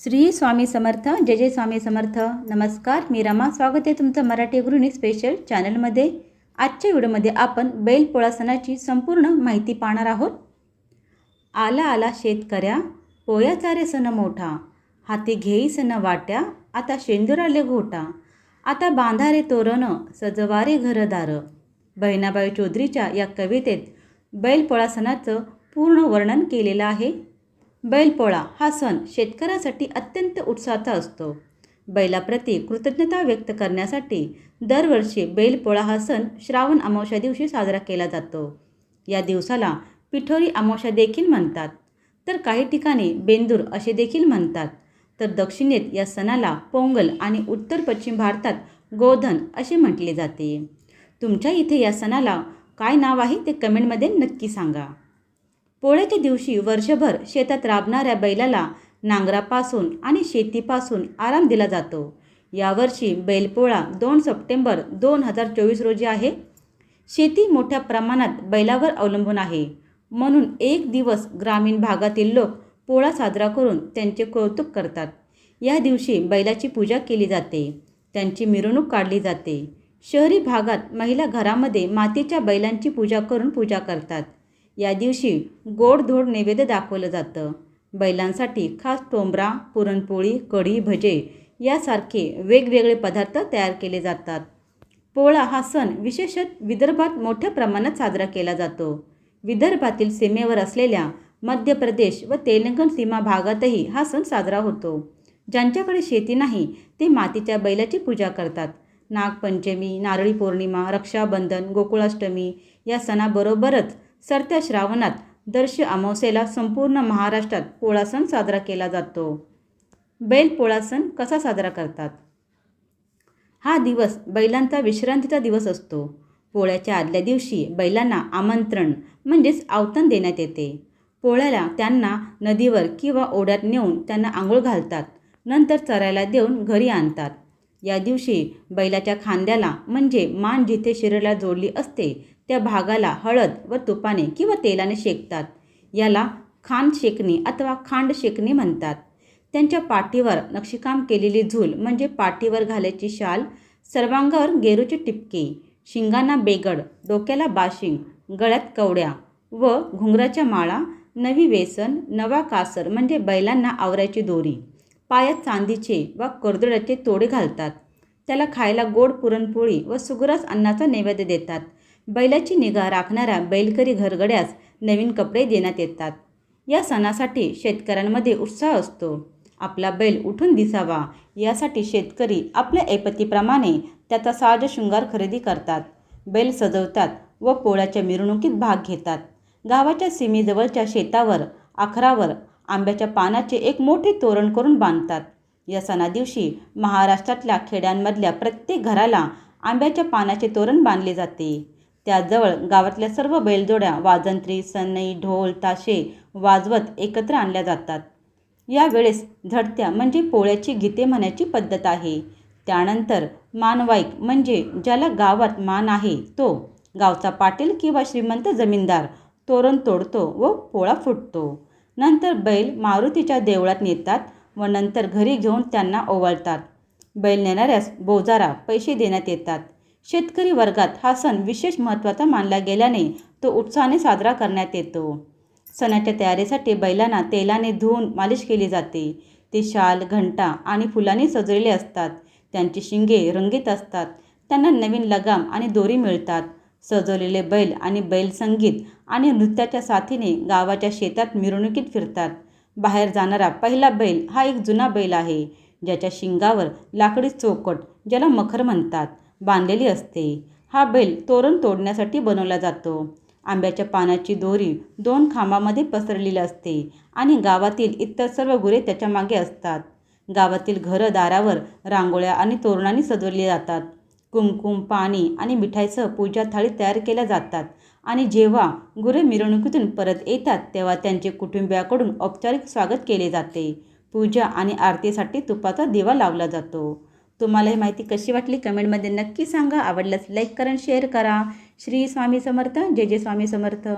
श्री स्वामी समर्थ जय जय स्वामी समर्थ. नमस्कार मी रमा. स्वागत आहे तुमचं मराठी गृहिणी स्पेशल चॅनलमध्ये आजच्या व्हिडिओमध्ये आपण बैलपोळा सणाची संपूर्ण माहिती पाहणार आहोत. आला आला शेतकऱ्या पोयाचा रे सण मोठा. हाती घेई सण वाट्या आता शेंदुराले घोटा. आता बांधारे तोरण सजवारे घरदार. बहिणाबाई चौधरीच्या या कवितेत बैलपोळा सणाचं पूर्ण वर्णन केलेलं आहे. बैलपोळा हा सण शेतकऱ्यासाठी अत्यंत उत्साहाचा असतो. बैलाप्रती कृतज्ञता व्यक्त करण्यासाठी दरवर्षी बैलपोळा हा सण श्रावण अमावस्या दिवशी साजरा केला जातो. या दिवसाला पिठोरी अमावस्या देखील म्हणतात. तर काही ठिकाणी बेंदूर असे देखील म्हणतात. तर दक्षिणेत या सणाला पोंगल आणि उत्तर पश्चिम भारतात गोधन असे म्हटले जाते. तुमच्या इथे या सणाला काय नाव आहे ते कमेंटमध्ये नक्की सांगा. पोळ्याच्या दिवशी वर्षभर शेतात राबणाऱ्या बैलाला नांगरापासून आणि शेतीपासून आराम दिला जातो. यावर्षी बैलपोळा दोन सप्टेंबर दोन हजार चोवीस रोजी आहे. शेती मोठ्या प्रमाणात बैलावर अवलंबून आहे. म्हणून एक दिवस ग्रामीण भागातील लोक पोळा साजरा करून त्यांचे कौतुक करतात. या दिवशी बैलाची पूजा केली जाते. त्यांची मिरवणूक काढली जाते. शहरी भागात महिला घरामध्ये मातीच्या बैलांची पूजा करून पूजा करतात. या दिवशी गोडधोड नैवेद्य दाखवलं जातं. बैलांसाठी खास टोंबरा पुरणपोळी कढी भजे यासारखे वेगवेगळे पदार्थ तयार केले जातात. पोळा हा सण विशेषत विदर्भात मोठ्या प्रमाणात साजरा केला जातो. विदर्भातील सीमेवर असलेल्या मध्य प्रदेश व तेलंगण सीमा भागातही हा सण साजरा होतो. ज्यांच्याकडे शेती नाही ते मातीच्या बैलाची पूजा करतात. नागपंचमी नारळी पौर्णिमा रक्षाबंधन गोकुळाष्टमी या सणाबरोबरच सरत्या श्रावणात दर्श अमावस्येला संपूर्ण महाराष्ट्रात पोळा सण साजरा केला जातो. बैल पोळा सण कसा साजरा करतात? हा दिवस बैलांचा विश्रांतीचा दिवस असतो. पोळ्याच्या आदल्या दिवशी बैलांना आमंत्रण म्हणजेच आवतण देण्यात येते. पोळ्याला त्यांना नदीवर किंवा ओढ्यात नेऊन त्यांना आंघोळ घालतात. नंतर चरायला देऊन घरी आणतात. या दिवशी बैलाच्या खांद्याला म्हणजे मान जिथे शरीराला जोडली असते त्या भागाला हळद व तुपाने किंवा तेलाने शेकतात. याला खांद शेकणे अथवा खांड शेकणे म्हणतात. त्यांच्या पाठीवर नक्षीकाम केलेली झूल म्हणजे पाठीवर घालायची शाल सर्वांगावर गेरूचे टिपके शिंगांना बेगड डोक्याला बाशिंग गळ्यात कवड्या व घुंगराच्या माळा नवी वेसन नवा कासर म्हणजे बैलांना आवरायची दोरी. पायात चांदीचे व कर्दळाचे तोडे घालतात. त्याला खायला गोड पुरणपोळी व सुगरस अन्नाचा नैवेद्य देतात. बैलाची निगा राखणाऱ्या बैलकरी घरगड्यास नवीन कपडे देण्यात येतात. या सणासाठी शेतकऱ्यांमध्ये उत्साह असतो. आपला बैल उठून दिसावा यासाठी शेतकरी आपल्या ऐपतीप्रमाणे त्याचा साज शृंगार खरेदी करतात. बैल सजवतात व पोळ्याच्या मिरवणुकीत भाग घेतात. गावाच्या सीमेजवळच्या शेतावर आखरावर आंब्याच्या पानाचे एक मोठे तोरण करून बांधतात. या सणादिवशी महाराष्ट्रातल्या खेड्यांमधल्या प्रत्येक घराला आंब्याच्या पानाचे तोरण बांधले जाते. त्याजवळ गावातल्या सर्व बैलजोड्या वाजंत्री सनई ढोल ताशे वाजवत एकत्र आणल्या जातात. यावेळेस झडत्या म्हणजे पोळ्याची गीते म्हणायची पद्धत आहे. त्यानंतर मानवाईक म्हणजे ज्याला गावात मान आहे तो गावचा पाटील किंवा श्रीमंत जमीनदार तोरण तोडतो व पोळा फुटतो. नंतर बैल मारुतीच्या देवळात नेतात व नंतर घरी घेऊन त्यांना ओवाळतात. बैल नेणाऱ्यास बोजारा पैसे देण्यात येतात. शेतकरी वर्गात हा सण विशेष महत्त्वाचा मानला गेल्याने तो उत्साहाने साजरा करण्यात येतो. सणाच्या तयारीसाठी बैलांना तेलाने धुवून मालिश केली जाते. ते शाल घंटा आणि फुलांनी सजवलेले असतात. त्यांची शिंगे रंगीत असतात. त्यांना नवीन लगाम आणि दोरी मिळतात. सजवलेले बैल आणि बैल संगीत आणि नृत्याच्या साथीने गावाच्या शेतात मिरवणुकीत फिरतात. बाहेर जाणारा पहिला बैल हा एक जुना बैल आहे ज्याच्या शिंगावर लाकडी चौकट ज्याला मखर म्हणतात बांधलेली असते. हा बैल तोरण तोडण्यासाठी बनवला जातो. आंब्याच्या पानाची दोरी दोन खांबामध्ये पसरलेली असते आणि गावातील इतर सर्व गुरे त्याच्यामागे असतात. गावातील घरं दारावर रांगोळ्या आणि तोरणांनी सजवली जातात. कुमकुम पाणी आणि मिठाईसह पूजा थाळी तयार केल्या जातात. आणि जेव्हा गुरे मिरवणुकीतून परत येतात तेव्हा त्यांचे कुटुंबियाकडून औपचारिक स्वागत केले जाते. पूजा आणि आरतीसाठी तुपाचा दिवा लावला जातो. तुम्हाला ही माहिती कशी वाटली कमेंटमध्ये नक्की सांगा. आवडल्यास लाईक करा शेअर करा. श्री स्वामी समर्थ. जय जय स्वामी समर्थ.